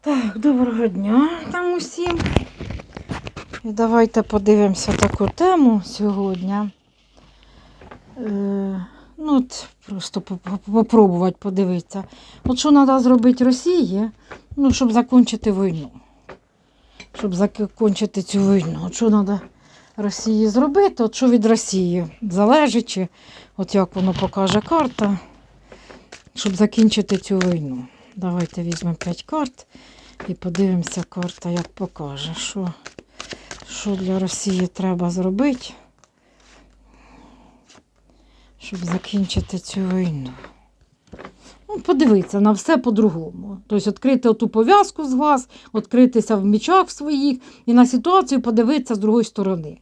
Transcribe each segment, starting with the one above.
Так, доброго дня там усім. І давайте подивимося таку тему сьогодні. Е, ну, от просто по- по- попробувати подивитися. От що треба зробити Росії, ну, щоб закінчити війну. Щоб закінчити цю війну. От що треба Росії зробити, от що від Росії залежить, чи от як воно покаже карта, щоб закінчити цю війну. Давайте візьмемо 5 карт. І подивимося, карта як покаже, що, що для Росії треба зробити, щоб закінчити цю війну. Ну, подивитися на все по-другому. Тобто відкрити оту пов'язку з глаз, відкритися в мічах своїх і на ситуацію подивитися з другої сторони.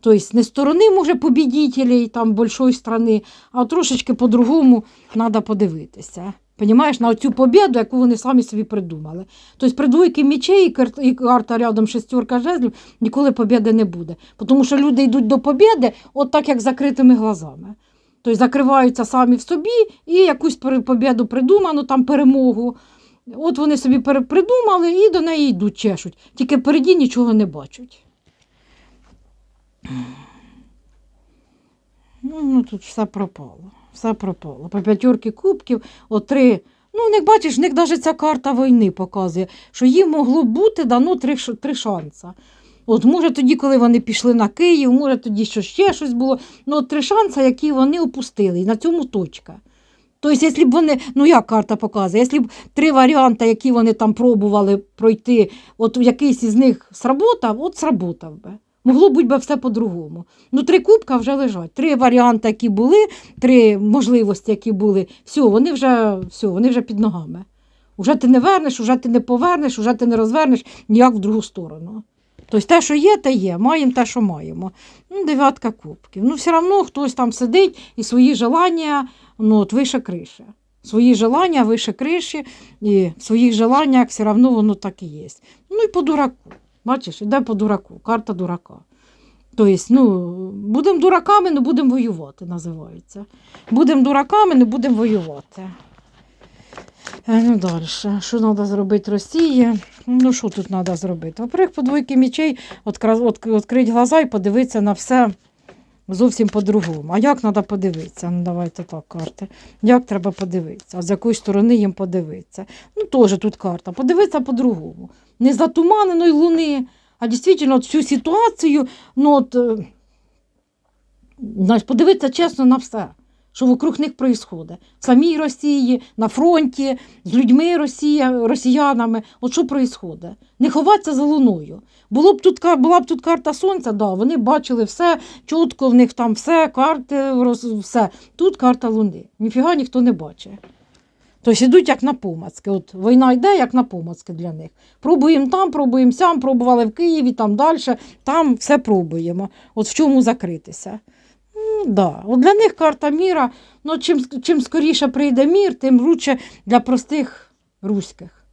Тобто не сторони, може, побідітелей там більшої страни, а трошечки по-другому треба подивитися. Понімаєш, на цю побіду, яку вони самі собі придумали. Тобто при двойки мечей і карта рядом шестерка жезлів ніколи побіди не буде. Тому що люди йдуть до побіди от так, як закритими глазами. Тобто закриваються самі в собі і якусь побіду придуману, там перемогу. От вони собі придумали і до неї йдуть, чешуть. Тільки впереді нічого не бачать. Ну, ну тут все пропало. Все пропало. По п'ятерки кубків, от три. Ну, них бачиш, в них навіть ця карта війни показує, що їм могло бути дано три, три шанси. От може тоді, коли вони пішли на Київ, може тоді що ще щось було. Ну, от три шанси, які вони опустили. І на цьому точка. Тобто, якщо б вони, ну як карта показує, якщо б три варіанти, які вони там пробували пройти, от якийсь із них сработав, от сработав би. Могло бути би все по-другому. Ну, три кубка вже лежать. Три варіанти, які були, три можливості, які були, все, вони вже, все, вони вже під ногами. Уже ти не вернеш, уже ти не повернеш, уже ти не розвернеш ніяк в другу сторону. Тобто те, що є, те є. Маємо те, що маємо. Ну, дев'ятка кубків. Ну, все одно хтось там сидить і свої желання ну, от вище криші. Свої желання вище криші, і в своїх желаннях все одно воно так і є. Ну і по дураку. Бачиш, іде по дураку, карта дурака. Тобто, ну, будемо дураками, не будемо воювати, називається. Будемо дураками, не будемо воювати. Е, Ну, далі. Що треба зробити Росії? Ну, що тут треба зробити? Во-первых, по двойки мечей відкрити глаза і подивитися на все зовсім по-другому. А як треба подивитися? Ну, давайте так, карти. Як треба подивитися? А з якої сторони їм подивитися? Ну, теж тут карта. Подивитися по-другому. Не затуманеної луни, а дійсно всю ситуацію, ну, от, е, знаєш, подивитися чесно на все, що вокруг них відбувається. В самій Росії, на фронті, з людьми Росія, росіянами. От що відбувається? Не ховатися за луною. Було б тут, була б тут карта сонця, да, вони бачили все, чітко в них там все, карти, все. Тут карта луни. Ніфіга ніхто не бачить. Тобто йдуть як на помацки. От війна йде як на помацки для них. Пробуємо там, пробуємо сям, пробували в Києві, там далі, там все пробуємо. От в чому закритися. Ну, да. От для них карта міра, ну, чим, чим скоріше прийде мір, тим лучше для простих руських.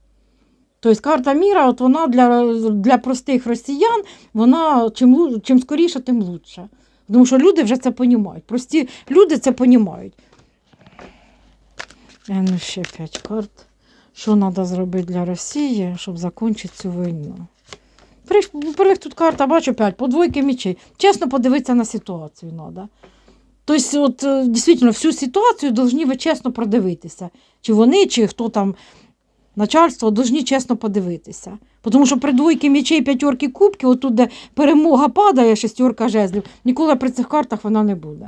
Тобто карта міра, от вона для, для простих росіян, вона чим, чим скоріше, тим лучше. Тому що люди вже це розуміють. Прості люди це розуміють. Е, Ну, ще п'ять карт. Що треба зробити для Росії, щоб закінчити цю війну? Перших тут карта, бачу, п'ять, по двойки мечей. Чесно подивитися на ситуацію треба. Тобто, от, е, дійсно, всю ситуацію повинні ви чесно продивитися. Чи вони, чи хто там начальство, повинні чесно подивитися. Тому що при двойки мечей, п'ятерки кубки, отут, де перемога падає, шестерка жезлів, ніколи при цих картах вона не буде.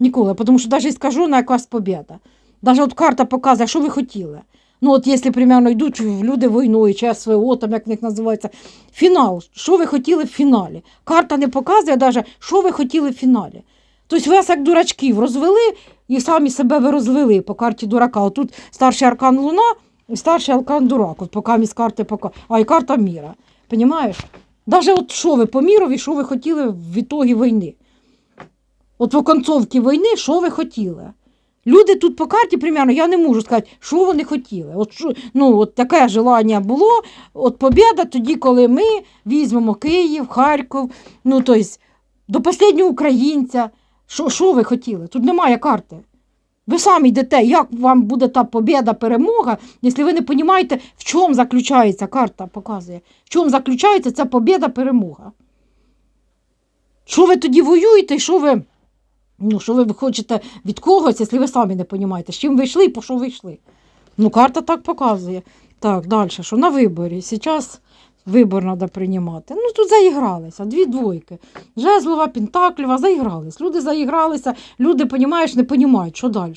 Ніколи. Тому що навіть скажу на якась побіда. Навіть от карта показує, що ви хотіли. Ну, от якщо, примерно, йдуть люди війною, чи СВО, там як в них називається, фінал. Що ви хотіли в фіналі? Карта не показує навіть, що ви хотіли в фіналі. Тобто вас як дурачків розвели і самі себе ви розвели по карті дурака. Отут старший аркан Луна і старший аркан дурак. От поки місь карти пока. А і карта міра. Понімаєш? Навіть от що ви по мірові, що ви хотіли в ітогі війни. От в концовці війни, що ви хотіли? Люди тут по карті, примерно, я не можу сказати, що вони хотіли. От, що, ну, от таке желання було. От побіда тоді, коли ми візьмемо Київ, Харків, ну, тобто, до останнього українця. Що, що ви хотіли? Тут немає карти. Ви самі йдете, як вам буде та побіда, перемога, якщо ви не розумієте, в чому заключається, карта показує, в чому заключається ця побіда, перемога. Що ви тоді воюєте, що ви, ну, що ви хочете від когось, якщо ви самі не розумієте, з чим ви йшли і по що ви йшли. Ну, карта так показує. Так, далі, що на виборі. Зараз вибор треба приймати. Ну, тут заігралися, дві двойки. Жезлова, Пентаклєва, заігрались. Люди заігралися, люди, понімаєш, не розуміють, що далі.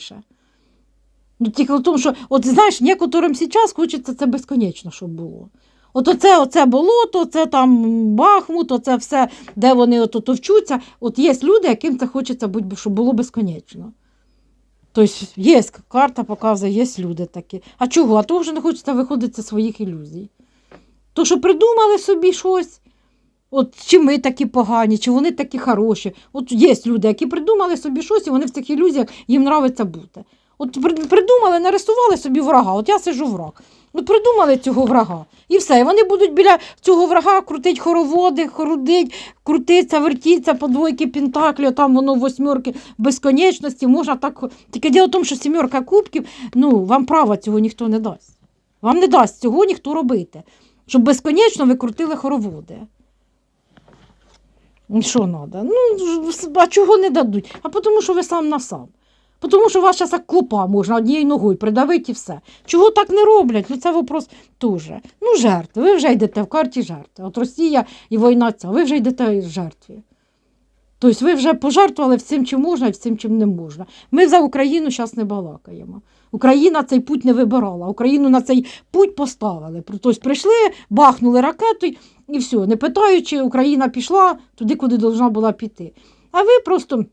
Ну, тільки в тому, що, от знаєш, некоторим зараз хочеться це безконечно, щоб було. От оце, оце болото, це там Бахмут, оце все, де вони от, от, вчуться. От є люди, яким це хочеться, щоб було безконечно. Тобто є карта показує, є люди такі. А чого? А того вже не хочеться виходити зі своїх ілюзій. То, що придумали собі щось, от чи ми такі погані, чи вони такі хороші. От є люди, які придумали собі щось, і вони в цих ілюзіях їм нравиться бути. От придумали, нарисували собі врага. От я сижу враг. От придумали цього врага. І все. І вони будуть біля цього врага крутить хороводи, хорудить, крутиться, вертіться по двойки пентаклі, там воно восьмерки безконечності. Можна так. Тільки діло в тому, що сімерка кубків, ну, вам права цього ніхто не дасть. Вам не дасть цього ніхто робити. Щоб безконечно ви крутили хороводи. Що треба? Ну, а чого не дадуть? А тому, що ви сам на сам. Тому що вас зараз як клопа можна однією ногою придавити і все. Чого так не роблять? Ну це вопрос теж. Ну, жертви. Ви вже йдете в карті жертви. От Росія і війна ця, ви вже йдете в жертві. Тобто ви вже пожертвували всім, чим можна і всім, чим не можна. Ми за Україну зараз не балакаємо. Україна цей путь не вибирала. Україну на цей путь поставили. Тобто прийшли, бахнули ракетою і все. Не питаючи, Україна пішла туди, куди повинна була піти. А ви просто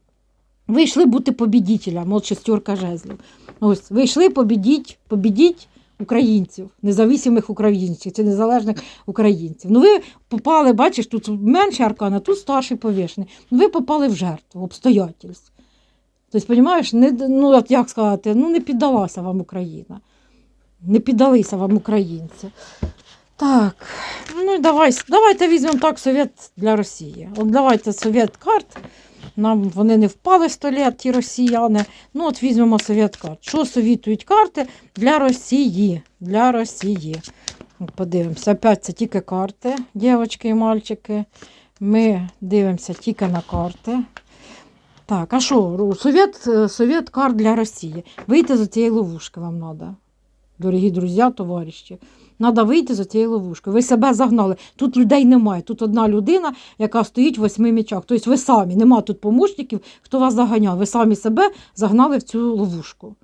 вийшли бути побідітелем, от шестерка жезлів. Ось, ви йшли побідіть, побідіть українців, независимих українців чи незалежних українців. Ну ви попали, бачиш, тут менше аркана, тут старший повішений. Ну, ви попали в жертву обстоятельств. Тобто, розумієш, не, ну, як сказати, ну не піддалася вам Україна. Не піддалися вам українці. Так, ну давай, давайте візьмемо так совет для Росії. От давайте совет карт. Нам вони не впали сто літ, ті росіяни. Ну, от візьмемо совет карт. Що совітують карти для Росії? Для Росії. Подивимося. Опять це тільки карти, дівчатки і мальчики. Ми дивимося тільки на карти. Так, а що? Совет, е, карт для Росії. Вийти з цієї ловушки вам треба. Дорогі друзі, товариші. Треба вийти з цієї ловушки. Ви себе загнали. Тут людей немає. Тут одна людина, яка стоїть в восьми мічах. Тобто ви самі, нема тут помощників, хто вас заганяв. Ви самі себе загнали в цю ловушку.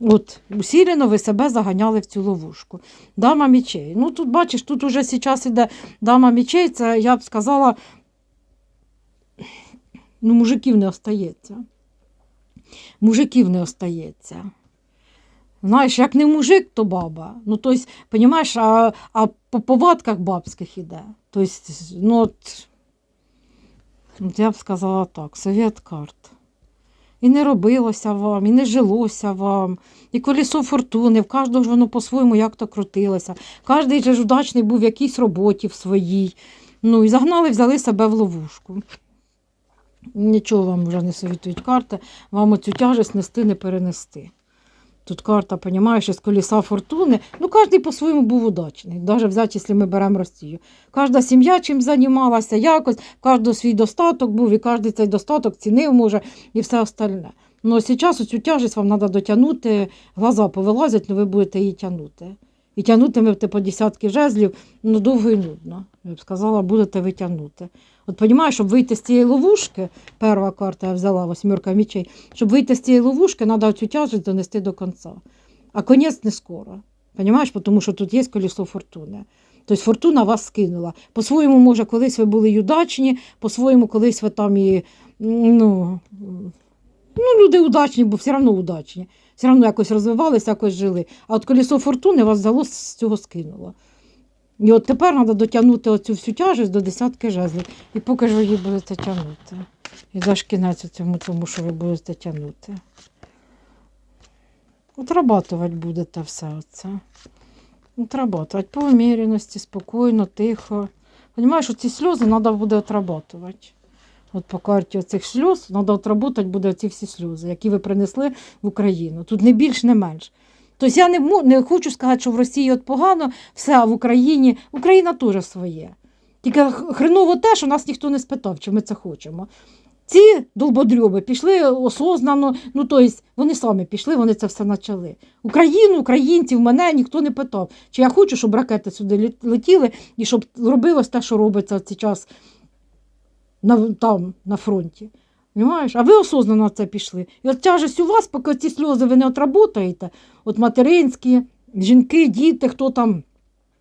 От, усілено ви себе заганяли в цю ловушку. Дама мічей. Ну тут бачиш, тут уже зараз іде дама мічей, це я б сказала, ну, мужиків не остається. Мужиків не остається. Знаєш, як не мужик, то баба. Ну, тобто, розумієш, а, а по повадках бабських іде. Тобто, ну, от, я б сказала так, совет карт. І не робилося вам, і не жилося вам, і колесо фортуни, в кожного ж воно по-своєму як то крутилося. Кожний же ж удачний був в якійсь роботі в своїй. Ну і загнали, взяли себе в ловушку. Нічого вам вже не совітують карти, вам оцю тяжесть нести не перенести. Тут карта, розумієш, з коліса фортуни. Ну, кожен по-своєму був удачний. Навіть взяти, якщо ми беремо Росію. Кожна сім'я чим займалася, якось, кожного свій достаток був, і кожен цей достаток цінив може і все остальне. Ну, зараз цю тяжесть вам треба дотягнути, глаза повилазять, але ви будете її тягнути. І тягнутимете по десятки жезлів, ну довго і нудно. Я б сказала, будете ви тягнути. От розумієш, щоб вийти з цієї ловушки, перша карта я взяла восьмірка мічей, щоб вийти з цієї ловушки, треба цю тяжесть донести до кінця. А конець не скоро. Розумієш, тому що тут є колесо фортуни. Тобто фортуна вас скинула. По-своєму, може, колись ви були удачні, по-своєму, колись ви там і ну, ну, люди удачні, бо все одно удачні. Все одно якось розвивалися, якось жили. А от колесо фортуни вас взяло з цього скинуло. І от тепер треба дотягнути оцю всю тяжесть до десятки жезлів. І поки ж її будете тягнути. І даш кінець цьому тому, що ви будете тягнути. Отрабатувати будете все це. Отрабатувати по уміряності, спокійно, тихо. Понімаєш, ці сльози треба буде отрабатувати. От по карті оцих сльоз, треба отработати буде ці всі сльози, які ви принесли в Україну. Тут не більш, не менш. Тобто я не, не хочу сказати, що в Росії от погано, все, а в Україні, Україна теж своє. Тільки хреново те, що нас ніхто не спитав, чи ми це хочемо. Ці долбодрьоби пішли осознано, ну тобто вони самі пішли, вони це все почали. Україну, українців, мене ніхто не питав, чи я хочу, щоб ракети сюди летіли і щоб робилось те, що робиться цей час на, там, на фронті. Понимаєш? А ви осознанно на це пішли. І от тяжесть у вас, поки ці сльози ви не отработаєте, от материнські, жінки, діти, хто там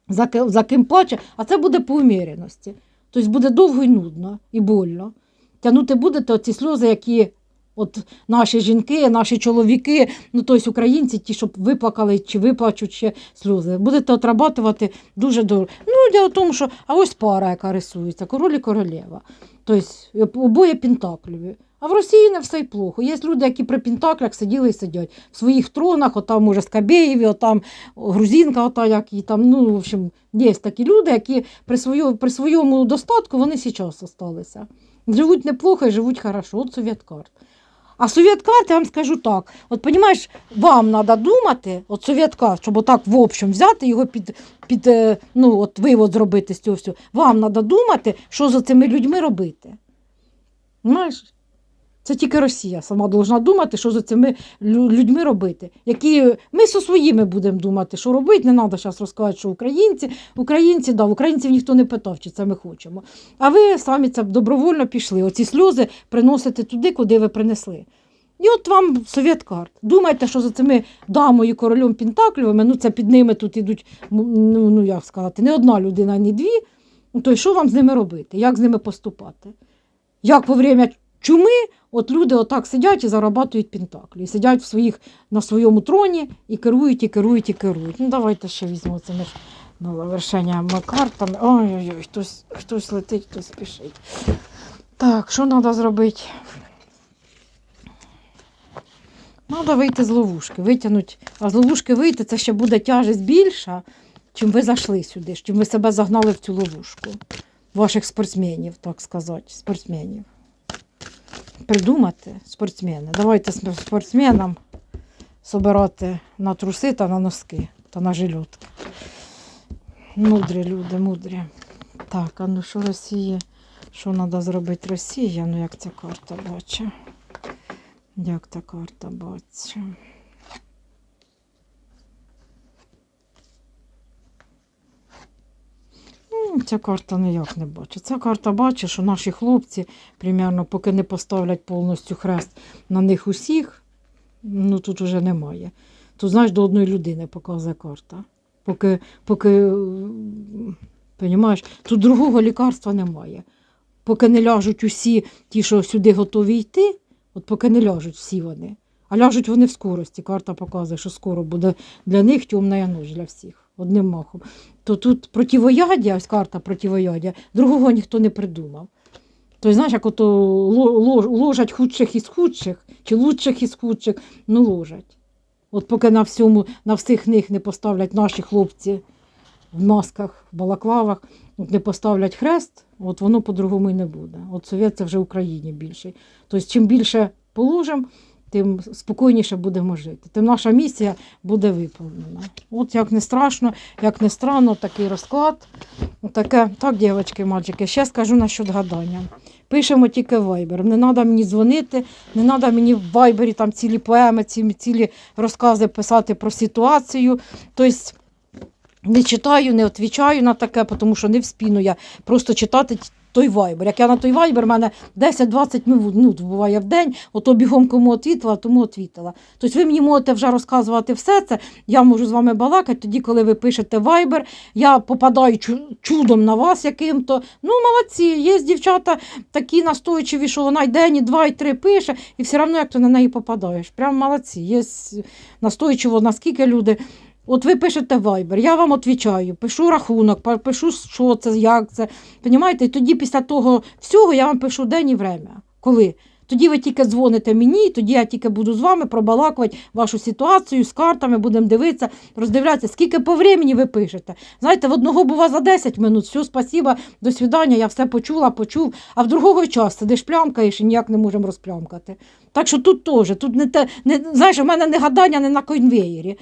за, ки- за ким плаче, а це буде по уміреності. Тобто буде довго і нудно, і больно. Тягнути будете оці сльози, які от наші жінки, наші чоловіки, ну тобто українці, ті, щоб виплакали чи виплачуть ще сльози. Будете отрабатувати дуже дорого. Ну, діло в тому, що а ось пара, яка рисується, король і королева. Тобто обоє пентакліві. А в Росії не все й плохо. Є люди, які при пентаклях сиділи і сидять в своїх тронах, отам, може, Скабєєві, отам грузинка, ота, як і там, ну, в общем, є такі люди, які при, своєму, при своєму достатку вони зараз залишилися. Живуть неплохо і живуть хорошо. От совєткарт. А совєткарт, я вам скажу так: от понімаєш, вам треба думати, от совєткар, щоб отак в общем взяти його під, під е, ну, от вивод зробити з цього всього. Вам треба думати, що за цими людьми робити. Знаєш? Це тільки Росія сама должна думати, що за цими людьми робити. Які... Ми зі своїми будемо думати, що робити. Не треба зараз розказувати, що українці. Українці, да, українців ніхто не питав, чи це ми хочемо. А ви самі це добровольно пішли. Оці сльози приносите туди, куди ви принесли. І от вам совєт карт. Думайте, що за цими дамою королем Пентаклівими, ну це під ними тут ідуть, ну, ну як сказати, не одна людина, ні дві. Ну, то й що вам з ними робити? Як з ними поступати? Як во время чуми от люди отак сидять і зарабатують пентаклі. Сидять в своїх, на своєму троні і керують, і керують, і керують. Ну давайте ще візьмемо цими ну, вершеннями картами. Ой-ой-ой, хтось, хтось летить, хтось спішить. Так, що треба зробити? Треба вийти з ловушки, витягнути. А з ловушки вийти це ще буде тяжесть більша, чим ви зайшли сюди, чим ви себе загнали в цю ловушку. Ваших спортсменів, так сказати, спортсменів. Придумати спортсмени. Давайте спортсменам собирати на труси та на носки та на жилютки. Мудрі люди, мудрі. Так, а ну що Росії? Що треба зробити Росія? Ну як ця карта бачить? Як та карта бачить? Ця карта ніяк не бачить. Ця карта бачить, що наші хлопці, примерно, поки не поставлять повністю хрест на них усіх, ну тут уже немає. Тут, знаєш, до одної людини показує карта. Поки, поки понімаєш, тут другого лікарства немає. Поки не ляжуть усі ті, що сюди готові йти, от поки не ляжуть всі вони. А ляжуть вони в скорості. Карта показує, що скоро буде для них темна ніч для всіх, одним махом. То тут противоядя, ось карта противоядя, другого ніхто не придумав. Тобто, знаєш, як ото ло- ло- ложать худших із худших, чи лучших із худших, ну ложать. От поки на всьому, на всіх них не поставлять наші хлопці в масках, в балаклавах, от не поставлять хрест, от воно по-другому і не буде. От совєт це вже в Україні більше. Тобто, чим більше положимо, тим спокійніше будемо жити. Тим наша місія буде виповнена. От як не страшно, як не странно, такий розклад. Таке, так, дівчатки, мальчики, ще скажу насчет гадання. Пишемо тільки в Viber. Не треба мені дзвонити, не треба мені в Viber там цілі поеми, ці, цілі розкази писати про ситуацію. Тобто не читаю, не відповідаю на таке, тому що не в спіну я просто читати той вайбер. Як я на той вайбер, в мене 10-20 минут буває в день, ото бігом кому відвітила, тому відвітила. Тобто ви мені можете вже розказувати все це, я можу з вами балакати, тоді, коли ви пишете вайбер, я попадаю чудом на вас яким-то. Ну, молодці, є дівчата такі настойчиві, що вона й день, і два, і три пише, і все одно як ти на неї попадаєш. Прям молодці. Є настойчиво, наскільки люди. От ви пишете Viber, я вам відповідаю, пишу рахунок, пишу, що це, як це. Понімаєте? І тоді після того всього я вам пишу день і время. Коли? Тоді ви тільки дзвоните мені, тоді я тільки буду з вами пробалакувати вашу ситуацію з картами, будемо дивитися, роздивлятися, скільки по времени ви пишете. Знаєте, в одного бува за 10 минут, все, спасіба, до свидання, я все почула, почув, а в другого час сидиш плямкаєш і ніяк не можемо розплямкати. Так що тут теж, тут не те, не, знаєш, у мене не гадання не на конвеєрі.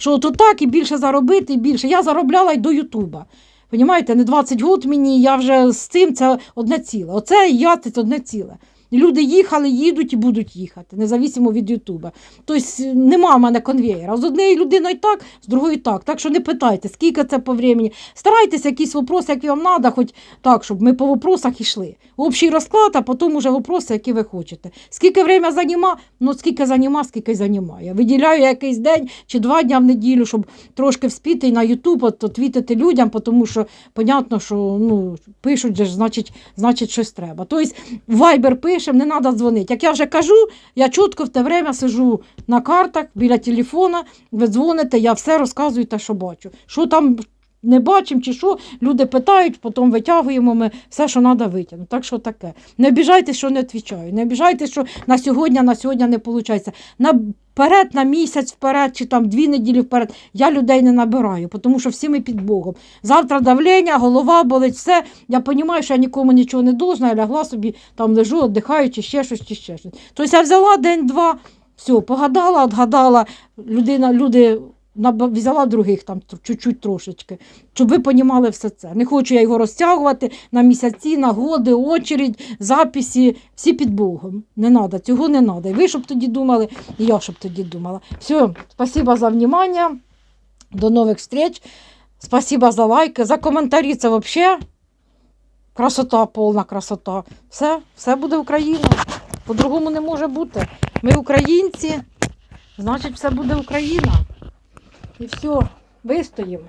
Що от так і більше заробити, і більше. Я заробляла й до Ютуба. Понімаєте, не 20 років мені, я вже з цим це одне ціле. Оце і я це одне ціле. Люди їхали, їдуть і будуть їхати, независимо від Ютуба. Тобто нема в мене конвеєра. З однією людиною так, з другою так. Так що не питайте, скільки це по времени. Старайтеся якісь вопроси, які вам треба, хоч так, щоб ми по вопросах йшли. Общий розклад, а потім уже вопроси, які ви хочете. Скільки время заніма, ну скільки заніма, скільки займає. Виділяю якийсь день чи два дня в неділю, щоб трошки вспіти і на Ютуб от, отвітити людям, тому що понятно, що ну, пишуть, значить, значить щось треба. Тобто Viber пишемо, не треба дзвонити. Як я вже кажу, я чітко в те время сижу на картах біля телефона, ви дзвоните, я все розказую те, що бачу. Що там не бачимо чи що, люди питають, потім витягуємо ми все, що треба витягнути. Так що таке. Не обіжайтесь, що не відповідаю. Не обіжайтесь, що на сьогодні, на сьогодні не виходить. Наперед, на місяць вперед, чи там дві неділі вперед, я людей не набираю, тому що всі ми під Богом. Завтра давлення, голова болить, все. Я розумію, що я нікому нічого не должна, я лягла собі, там лежу, віддихаю, чи ще щось, чи ще щось. Тобто я взяла день-два, все, погадала, отгадала, людина, люди взяла других там чуть-чуть трошечки, щоб ви понімали все це. Не хочу я його розтягувати на місяці, на годи, очередь, записи, всі під Богом. Не треба, цього не треба. І ви щоб тоді думали, і я щоб тоді думала. Все, спасибо за внимание. До нових встреч. Спасибо за лайки, за коментарі. Це взагалі красота, повна красота. Все, все буде Україна. По-другому не може бути. Ми українці, значить, все буде Україна. І все, вистоїмо.